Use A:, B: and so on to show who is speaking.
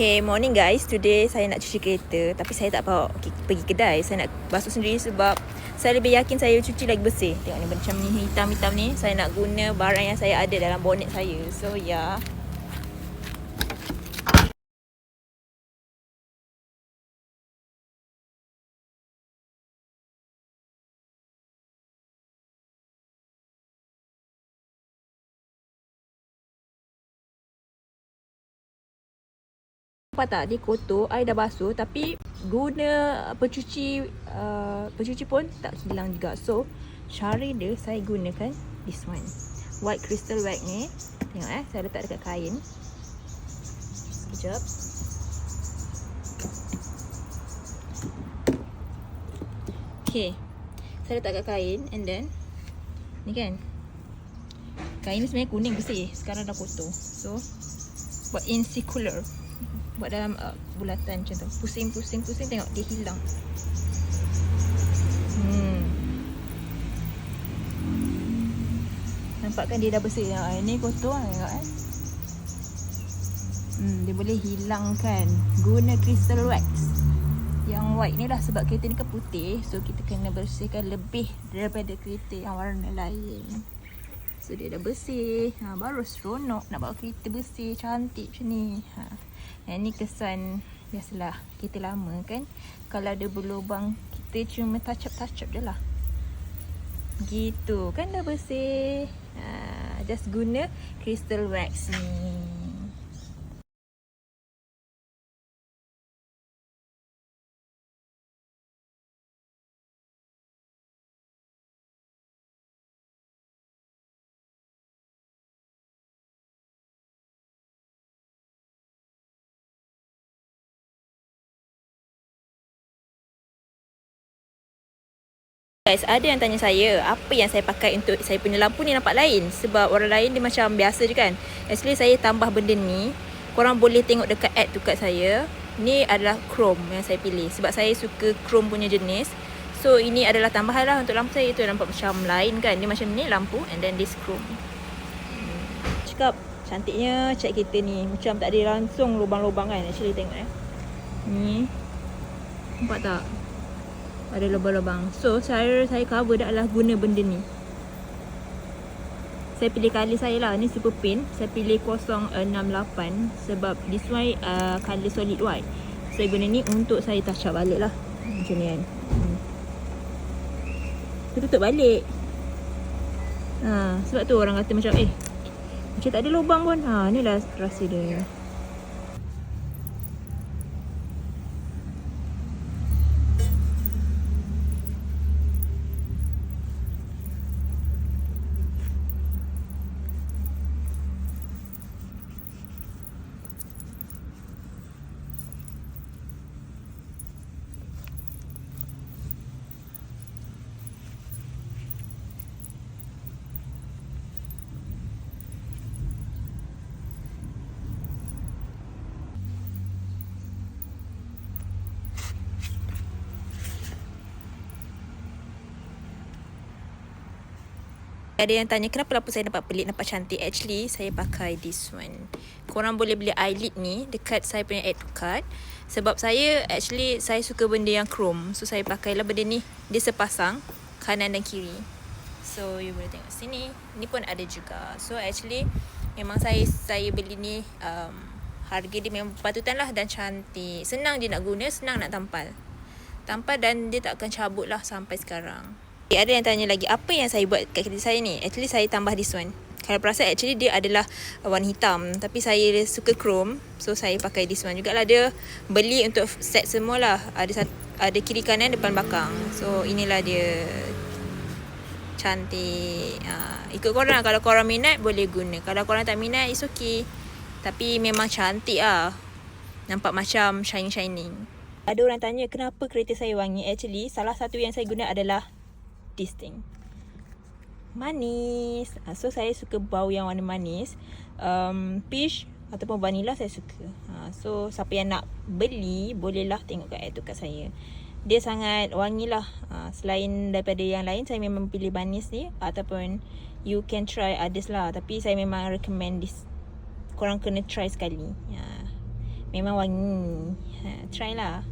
A: Okay, morning guys. Today saya nak cuci kereta tapi saya tak bawa okay, pergi kedai. Saya nak basuh sendiri sebab saya lebih yakin saya cuci lagi bersih. Tengok ni macam ni hitam-hitam ni. Saya nak guna barang yang saya ada dalam bonnet saya. So. Yeah. Nampak tak? Dia kotor air dah basuh tapi guna pencuci uh, pencuci pun tak hilang juga. So cara dia saya gunakan this one. White crystal wax ni tengok eh saya letak dekat kain. Sekejap. Okay. Saya letak kat kain And then Ni kan? Kain ni sebenarnya kuning bersih Sekarang dah kotor. So Buat in circular buat dalam uh, bulatan macam tu. Pusing, pusing, pusing tengok dia hilang. Hmm. Nampak kan dia dah bersih. Ha, ini kotor kan tengok eh. Hmm, dia boleh hilangkan guna crystal wax. Yang white ni lah sebab kereta ni kan putih. So kita kena bersihkan lebih daripada kereta yang warna lain. So dia dah bersih. Ha, baru seronok nak bawa kereta bersih, cantik macam ni. Ha. Yang ni kesan biasalah kita lama kan. Kalau ada berlubang kita cuma touch up touch up je lah. Gitu kan dah bersih. Ha, just guna crystal wax ni. Guys, ada yang tanya saya apa yang saya pakai untuk saya punya lampu ni nampak lain sebab orang lain dia macam biasa je kan. Actually saya tambah benda ni. Korang boleh tengok dekat ad tu kat saya. Ni adalah chrome yang saya pilih sebab saya suka chrome punya jenis. So ini adalah tambahan lah untuk lampu saya tu nampak macam lain kan. Dia macam ni lampu and then this chrome. Cakap cantiknya cat kita ni. Macam tak ada langsung lubang-lubang kan. Actually tengok eh. Ni. Nampak tak? Ada lubang-lubang. So, cara saya cover dah adalah guna benda ni. Saya pilih kali saya lah. Ni super pin. Saya pilih 068 sebab this one uh, color solid white. Saya guna ni untuk saya touch up balik lah. Macam ni kan. Hmm. tutup balik. Ha, sebab tu orang kata macam eh macam tak ada lubang pun. Ha, ni lah rahsia dia. Ada yang tanya kenapa lampu saya nampak pelik, nampak cantik. Actually, saya pakai this one. Korang boleh beli eyelid ni dekat saya punya add card. Sebab saya, actually, saya suka benda yang chrome. So, saya pakai lah benda ni. Dia sepasang, kanan dan kiri. So, you boleh tengok sini. Ni pun ada juga. So, actually, memang saya saya beli ni, um, harga dia memang patutkan lah dan cantik. Senang je nak guna, senang nak tampal. Tampal dan dia tak akan cabut lah sampai sekarang. Ada yang tanya lagi apa yang saya buat kat kereta saya ni? Actually saya tambah this one. Kalau perasan actually dia adalah warna hitam tapi saya suka chrome so saya pakai this one jugalah dia beli untuk set semualah ada ada kiri kanan depan belakang. So inilah dia cantik. Ha, ikut korang kalau korang minat boleh guna. Kalau korang tak minat it's okay. Tapi memang cantik ah. Nampak macam shining-shining. Ada orang tanya kenapa kereta saya wangi. Actually salah satu yang saya guna adalah this thing. Manis. Uh, so saya suka bau yang warna manis. Um, peach ataupun vanilla saya suka. Uh, so siapa yang nak beli bolehlah tengok kat tu kat saya. Dia sangat wangi lah. Uh, selain daripada yang lain saya memang pilih manis ni ataupun you can try others lah. Tapi saya memang recommend this. Korang kena try sekali. Uh, Memang wangi. Ha, try lah.